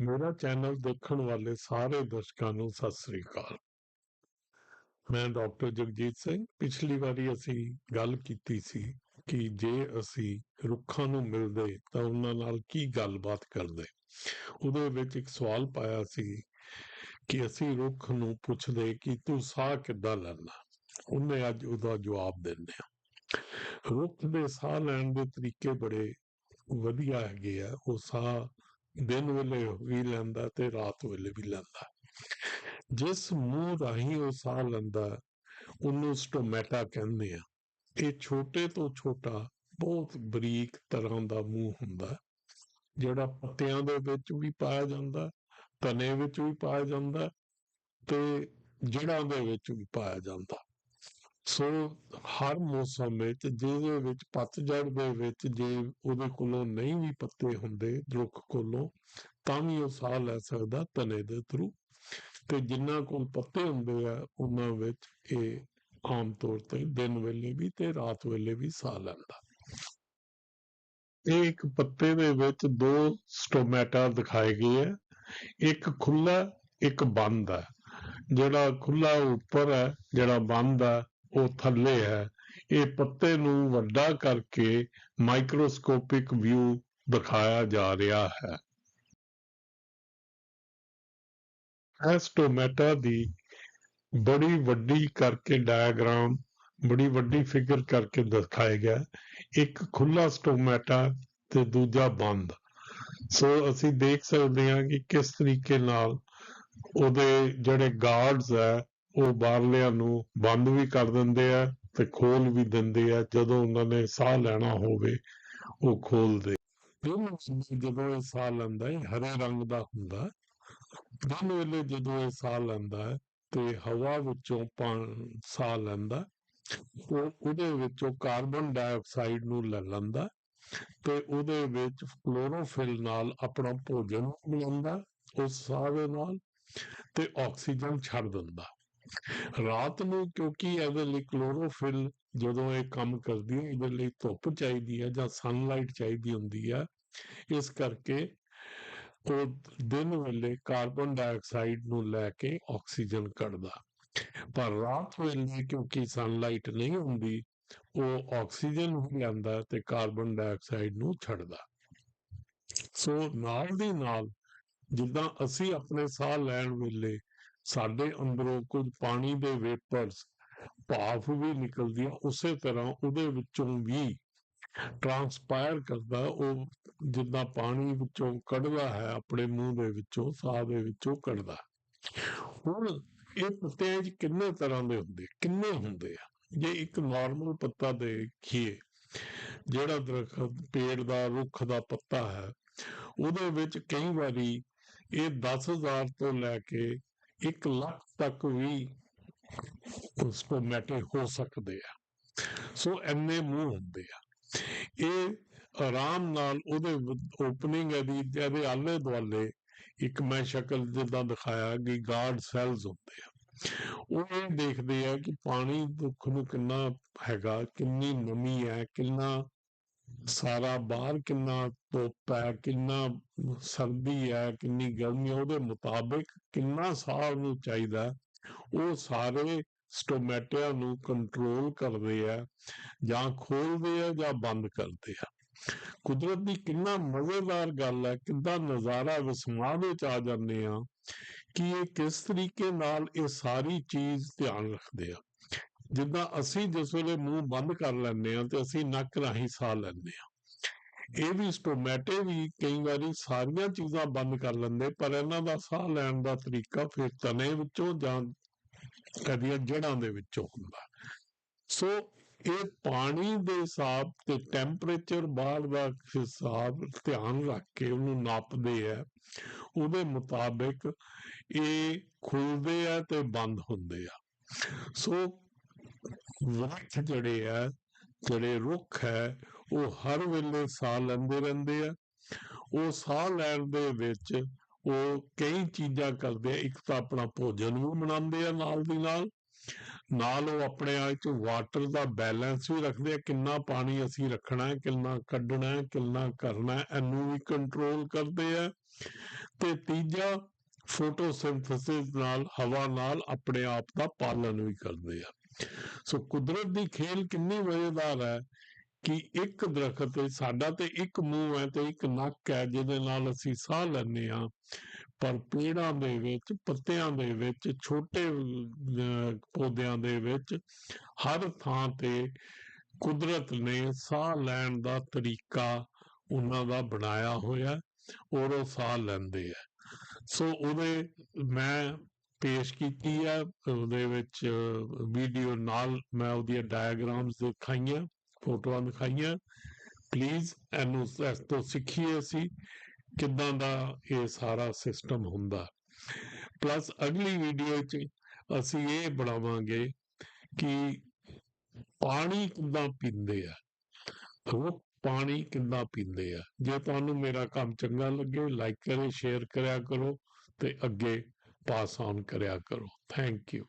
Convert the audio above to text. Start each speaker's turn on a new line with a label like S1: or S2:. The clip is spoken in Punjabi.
S1: ਮੇਰਾ ਚੈਨਲ ਦੇਖਣ ਵਾਲੇ ਸਾਰੇ ਦਰਸ਼ਕਾਂ ਨੂੰ ਸਤਿ ਸ੍ਰੀ ਅਕਾਲ। ਮੈਂ ਡਾਕਟਰ ਜਗਜੀਤ ਸਿੰਘ। ਪਿਛਲੀ ਵਾਰੀ ਅਸੀਂ ਗੱਲ ਕੀਤੀ ਸੀ ਕਿ ਜੇ ਅਸੀਂ ਰੁੱਖਾਂ ਨੂੰ ਮਿਲਦੇ ਤਾਂ ਉਹਨਾਂ ਨਾਲ ਕੀ ਗੱਲਬਾਤ ਕਰਦੇ। ਉਹਦੇ ਵਿੱਚ ਇੱਕ ਸਵਾਲ ਪਾਇਆ ਸੀ ਕਿ ਅਸੀਂ ਰੁੱਖ ਨੂੰ ਪੁੱਛਦੇ ਕਿ ਤੂੰ ਸਾਹ ਕਿੱਦਾਂ ਲੈਣਾ ਉਹਨੇ ਅੱਜ ਉਹਦਾ ਜਵਾਬ ਦਿੰਦੇ ਆ। ਰੁੱਖ ਦੇ ਸਾਹ ਲੈਣ ਦੇ ਤਰੀਕੇ ਬੜੇ ਵਧੀਆ ਹੈਗੇ ਆ। ਉਹ ਸਾਹ ਦਿਨ ਵੇਲੇ ਵੀ ਲੈਂਦਾ ਤੇ ਰਾਤ ਵੇਲੇ ਵੀ ਲੈਂਦਾ। ਜਿਸ ਮੂੰਹ ਰਾਹੀਂ ਉਹ ਸਾਹ ਲੈਂਦਾ, ਉਹਨੂੰ ਸਟੋਮੈਟਾ ਕਹਿੰਦੇ ਆ। ਇਹ ਛੋਟੇ ਤੋਂ ਛੋਟਾ ਬਹੁਤ ਬਰੀਕ ਤਰ੍ਹਾਂ ਦਾ ਮੂੰਹ ਹੁੰਦਾ, ਜਿਹੜਾ ਪੱਤਿਆਂ ਦੇ ਵਿੱਚ ਵੀ ਪਾਇਆ ਜਾਂਦਾ, ਤਣੇ ਵਿੱਚ ਵੀ ਪਾਇਆ ਜਾਂਦਾ ਤੇ ਜੜਾਂ ਦੇ ਵਿੱਚ ਵੀ ਪਾਇਆ ਜਾਂਦਾ। ਸੋ ਹਰ ਮੌਸਮ ਵਿੱਚ, ਜਿਹਦੇ ਵਿੱਚ ਪਤਝੜ ਦੇ ਵਿੱਚ ਜੇ ਉਹਦੇ ਕੋਲੋਂ ਨਹੀਂ ਵੀ ਪੱਤੇ ਹੁੰਦੇ ਰੁੱਖ ਕੋਲੋਂ, ਤਾਂ ਵੀ ਉਹ ਸਾਹ ਲੈ ਸਕਦਾ ਤਨੇ ਦੇ ਥਰੂ ਤੇ ਜਿੰਨਾ ਕੋਲ ਪੱਤੇ ਹੁੰਦੇ ਆ, ਉਹਨਾਂ ਵਿੱਚ ਇਹ ਆਮ ਤੌਰ ਤੇ ਦਿਨ ਵੇਲੇ ਵੀ ਤੇ ਰਾਤ ਵੇਲੇ ਵੀ ਸਾਹ ਲੈਂਦਾ। ਇਹ ਇੱਕ ਪੱਤੇ ਦੇ ਵਿੱਚ ਦੋ ਸਟੋਮੈਟਾ ਦਿਖਾਏ ਗਏ ਆ। ਇੱਕ ਖੁੱਲਾ ਇੱਕ ਬੰਦ ਹੈ ਜਿਹੜਾ ਖੁੱਲਾ ਉੱਪਰ ਹੈ ਜਿਹੜਾ ਬੰਦ ਹੈ ਉਹ ਥੱਲੇ ਹੈ। ਇਹ ਪੱਤੇ ਨੂੰ ਵੱਡਾ ਕਰਕੇ ਮਾਈਕਰੋਸਕੋਪਿਕ ਵਿਊ ਦਿਖਾਇਆ ਜਾ ਰਿਹਾ ਹੈ। ਐਸਟੋਮੈਟਾ ਦੀ ਬੜੀ ਵੱਡੀ ਕਰਕੇ ਡਾਇਗਰਾਮ ਬੜੀ ਵੱਡੀ ਫਿਗਰ ਕਰਕੇ ਦਿਖਾਇਆ ਗਿਆ। ਇੱਕ ਖੁੱਲਾ ਸਟੋਮੈਟਾ ਤੇ ਦੂਜਾ ਬੰਦ। ਸੋ ਅਸੀਂ ਦੇਖ ਸਕਦੇ ਹਾਂ ਕਿ ਕਿਸ ਤਰੀਕੇ ਨਾਲ ਉਹਦੇ ਜਿਹੜੇ ਗਾਰਡਸ ਹੈ ਉਹ ਬਾਹਰਲਿਆਂ ਨੂੰ ਬੰਦ ਵੀ ਕਰ ਦਿੰਦੇ ਆ ਤੇ ਖੋਲ ਵੀ ਦਿੰਦੇ ਆ, ਜਦੋਂ ਉਹਨਾਂ ਨੇ ਸਾਹ ਲੈਣਾ ਹੋਵੇ, ਉਹ ਖੋਲਦੇ ਜਦੋਂ ਇਹ ਸਾਹ ਲੈਂਦਾ ਹੈ ਹਰੇ ਰੰਗ ਦਾ ਹੁੰਦਾ ਦਿਨ ਵੇਲੇ ਜਦੋਂ ਇਹ ਸਾਹ ਲੈਂਦਾ ਹੈ, ਤੇ ਹਵਾ ਵਿੱਚੋਂ ਸਾਹ ਲੈਂਦਾ ਉਹਦੇ ਵਿੱਚੋਂ ਕਾਰਬਨ ਡਾਈਆਕਸਾਈਡ ਨੂੰ ਲੈ ਲੈਂਦਾ ਤੇ ਉਹਦੇ ਵਿੱਚ ਕਲੋਰੋਫਿਲ ਨਾਲ ਆਪਣਾ ਭੋਜਨ ਬਣਾਉਂਦਾ ਉਸ ਸਾਹ ਦੇ ਨਾਲ, ਤੇ ਆਕਸੀਜਨ ਛੱਡ ਦਿੰਦਾ ਰਾਤ ਨੂੰ ਕਿਉਂਕਿ ਇਹਦੇ ਲਈ ਕਲੋਰੋਫਿਲ ਜਦੋਂ ਇਹ ਕੰਮ ਕਰਦੀ ਹੈ, ਇਹਦੇ ਲਈ ਧੁੱਪ ਚਾਹੀਦੀ ਹੈ ਜਾਂ ਸਨਲਾਈਟ ਚਾਹੀਦੀ ਹੁੰਦੀ ਹੈ, ਇਸ ਕਰਕੇ ਉਹ ਦਿਨ ਵੇਲੇ ਕਾਰਬਨ ਡਾਈਆਕਸਾਈਡ ਨੂੰ ਲੈ ਕੇ ਆਕਸੀਜਨ ਕੱਢਦਾ। ਪਰ ਰਾਤ ਵੇਲੇ ਕਿਉਂਕਿ ਸਨਲਾਈਟ ਨਹੀਂ ਹੁੰਦੀ, ਉਹ ਆਕਸੀਜਨ ਵੀ ਲੈਂਦਾ ਤੇ ਕਾਰਬਨ ਡਾਈਆਕਸਾਈਡ ਨੂੰ ਛੱਡਦਾ। ਸੋ ਨਾਲ ਦੀ ਨਾਲ ਜਿੱਦਾਂ ਅਸੀਂ ਆਪਣੇ ਸਾਹ ਲੈਣ ਵੇਲੇ ਸਾਡੇ ਅੰਦਰੋਂ ਕੁਝ ਪਾਣੀ ਦੇ ਵੇਪਰਸ ਭਾਫ ਵੀ ਨਿਕਲਦੀ ਆ, ਉਸੇ ਤਰ੍ਹਾਂ ਉਹਦੇ ਵਿੱਚੋਂ ਵੀ ਟਰਾਂਸਪਾਇਰ ਕਰਦਾ, ਉਹ ਜਿੱਦਾਂ ਪਾਣੀ ਵਿੱਚੋਂ ਕੱਢਦਾ ਹੈ, ਆਪਣੇ ਮੂੰਹ ਦੇ ਵਿੱਚੋਂ, ਸਾਹ ਦੇ ਵਿੱਚੋਂ ਕੱਢਦਾ। ਹੁਣ ਇਹ ਪੱਤੇ ਕਿੰਨੇ ਤਰ੍ਹਾਂ ਦੇ ਹੁੰਦੇ? ਕਿੰਨੇ ਹੁੰਦੇ ਆ? ਜੇ ਇੱਕ ਨਾਰਮਲ ਪੱਤਾ ਦੇਖੀਏ, ਜਿਹੜਾ ਦਰਖਤ, ਪੇੜ ਦਾ, ਰੁੱਖ ਦਾ ਪੱਤਾ ਹੈ, ਉਹਦੇ ਵਿੱਚ ਕਈ ਵਾਰੀ ਇਹ 10000 ਤੋਂ ਲੈ ਕੇ 1 ਲੱਖ ਤੱਕ ਵੀ ਉਸ ਤੋਂ ਮੈਟੇ ਹੋ ਸਕਦੇ ਆ। ਸੋ ਐਨੇ ਮੂੰਹ ਹੁੰਦੇ ਆ। ਇਹ ਆਰਾਮ ਨਾਲ ਉਹਦੇ ਓਪਨਿੰਗ ਹੈ ਦੀ ਜਿਹਦੇ ਆਲੇ ਦੁਆਲੇ ਇੱਕ ਮੈਂ ਸ਼ਕਲ ਜਿੱਦਾਂ ਦਿਖਾਇਆ ਕਿ ਗਾਰਡ ਸੈਲਸ ਹੁੰਦੇ ਆ। ਉਹ ਇਹ ਦੇਖਦੇ ਆ ਕਿ ਪਾਣੀ ਦੁੱਖ ਨੂੰ ਕਿੰਨਾ ਹੈਗਾ, ਕਿੰਨੀ ਨਮੀ ਹੈ, ਕਿੰਨਾ ਸਾਰਾ ਬਾਹਰ ਕਿੰਨਾ ਧੁੱਪ ਹੈ, ਕਿੰਨਾ ਸਰਦੀ ਹੈ, ਕਿੰਨੀ ਗਰਮੀ ਹੈ, ਉਹਦੇ ਮੁਤਾਬਿਕ ਕਿੰਨਾ ਸਾਹ ਨੂੰ ਚਾਹੀਦਾ ਉਹ ਸਾਰੇ ਸਟੋਮੈਟਿਆ ਨੂੰ ਕੰਟਰੋਲ ਕਰਦੇ ਆ, ਜਾਂ ਖੋਲਦੇ ਆ, ਜਾਂ ਬੰਦ ਕਰਦੇ ਆ। ਕੁਦਰਤ ਦੀ ਕਿੰਨਾ ਮਜ਼ੇਦਾਰ ਗੱਲ ਹੈ ਕਿੰਨਾ ਨਜ਼ਾਰਾ ਵਿਸਮਾਂ ਵਿੱਚ ਆ ਜਾਂਦੇ ਆ, ਕਿ ਇਹ ਕਿਸ ਤਰੀਕੇ ਨਾਲ ਇਹ ਸਾਰੀ ਚੀਜ਼ ਧਿਆਨ ਰੱਖਦੇ ਆ। ਜਿੱਦਾਂ ਅਸੀਂ ਜਿਸ ਵੇਲੇ ਮੂੰਹ ਬੰਦ ਕਰ ਲੈਂਦੇ ਆ ਤੇ ਅਸੀਂ ਨੱਕ ਰਾਹੀਂ ਸਾਹ ਲੈਂਦੇ ਆ ਇਹ ਵੀ ਸਟੋਮੈਟੇ ਵੀ ਕਈ ਵਾਰੀ ਸਾਰੀਆਂ ਚੀਜ਼ਾਂ ਬੰਦ ਕਰ ਲੈਂਦੇ, ਪਰ ਇਹਨਾਂ ਦਾ ਸਾਹ ਲੈਣ ਦਾ ਤਰੀਕਾ ਫਿਰ ਤਨੇ ਵਿੱਚੋਂ ਜਾਂ ਕਦੀਆਂ ਜੜਾਂ ਦੇ ਵਿੱਚੋਂ ਹੁੰਦਾ। ਸੋ ਇਹ ਪਾਣੀ ਦੇ ਹਿਸਾਬ ਤੇ ਟੈਂਪਰੇਚਰ ਬਾਹਰ ਦਾ ਹਿਸਾਬ ਧਿਆਨ ਰੱਖ ਕੇ ਉਹਨੂੰ ਨਾਪਦੇ ਆ। ਉਹਦੇ ਮੁਤਾਬਿਕ ਇਹ ਖੁੱਲਦੇ ਆ ਤੇ ਬੰਦ ਹੁੰਦੇ ਆ। ਸੋ ਵਰਖ ਜਿਹੜੇ ਆ, ਜਿਹੜੇ ਰੁੱਖ ਹੈ, ਉਹ ਹਰ ਵੇਲੇ ਸਾਹ ਲੈਂਦੇ ਰਹਿੰਦੇ ਆ। ਉਹ ਸਾਹ ਲੈਣ ਦੇ ਵਿੱਚ ਉਹ ਕਈ ਚੀਜ਼ਾਂ ਕਰਦੇ ਆ। ਇੱਕ ਤਾਂ ਆਪਣਾ ਭੋਜਨ ਵੀ ਬਣਾਉਂਦੇ ਆ ਨਾਲ ਦੀ ਨਾਲ। ਨਾਲ ਉਹ ਆਪਣੇ ਆਪ ਚ ਵਾਟਰ ਦਾ ਬੈਲੈਂਸ ਵੀ ਰੱਖਦੇ ਆ। ਕਿੰਨਾ ਪਾਣੀ ਅਸੀਂ ਰੱਖਣਾ ਹੈ, ਕਿੰਨਾ ਕੱਢਣਾ ਹੈ, ਕਿੰਨਾ ਕਰਨਾ ਹੈ, ਇਹਨੂੰ ਵੀ ਕੰਟਰੋਲ ਕਰਦੇ ਆ। ਤੇ ਤੀਜਾ ਫੋਟੋਸਿੰਥੇਸਿਸ ਨਾਲ, ਹਵਾ ਨਾਲ ਆਪਣੇ ਆਪ ਦਾ ਪਾਲਣ ਵੀ ਕਰਦੇ ਆ। ਸੋ ਕੁਦਰਤ ਦੀ ਖੇਲ ਕਿੰਨੀ ਮਜ਼ੇਦਾਰ ਹੈ ਕਿ ਇੱਕ ਦਰਖਤ ਸਾਡਾ ਤੇ ਇੱਕ ਮੂੰਹ ਹੈ ਤੇ ਇੱਕ ਨੱਕ ਹੈ, ਜਿਹਦੇ ਨਾਲ ਅਸੀਂ ਸਾਹ ਲੈਂਦੇ ਆ ਪਰ ਪੇੜਾਂ ਦੇ ਵਿੱਚ, ਪੱਤਿਆਂ ਦੇ ਵਿੱਚ, ਛੋਟੇ ਪੌਦਿਆਂ ਦੇ ਵਿੱਚ ਹਰ ਥਾਂ ਤੇ ਕੁਦਰਤ ਨੇ ਸਾਹ ਲੈਣ ਦਾ ਤਰੀਕਾ ਉਹਨਾਂ ਦਾ ਬਣਾਇਆ ਹੋਇਆ ਔਰ ਉਹ ਸਾਹ ਲੈਂਦੇ ਆ ਸੋ ਉਹਦੇ ਮੈਂ ਪੇਸ਼ ਕੀਤੀ ਹੈ ਉਹਦੇ ਵਿੱਚ ਵੀਡੀਓ ਨਾਲ ਮੈਂ ਉਹਦੀਆਂ ਡਾਇਗਰਾਮਸ ਦਿਖਾਈਆਂ, ਫੋਟੋਆਂ ਦਿਖਾਈਆਂ। ਪਲੀਜ਼ ਇਹਨੂੰ ਇਸ ਤੋਂ ਸਿੱਖੀਏ ਅਸੀਂ ਕਿੱਦਾਂ ਦਾ ਇਹ ਸਾਰਾ ਸਿਸਟਮ ਹੁੰਦਾ। ਪਲੱਸ ਅਗਲੀ ਵੀਡੀਓ 'ਚ ਅਸੀਂ ਇਹ ਬਣਾਵਾਂਗੇ ਕਿ ਪਾਣੀ ਕਿੱਦਾਂ ਪੀਂਦੇ ਆ। ਉਹ ਪਾਣੀ ਕਿੱਦਾਂ ਪੀਂਦੇ ਆ। ਜੇ ਤੁਹਾਨੂੰ ਮੇਰਾ ਕੰਮ ਚੰਗਾ ਲੱਗੇ ਲਾਈਕ ਕਰੇ ਸ਼ੇਅਰ ਕਰਿਆ ਕਰੋ ਤੇ ਅੱਗੇ ਪਾਸ ਔਨ ਕਰਿਆ ਕਰੋ। Thank you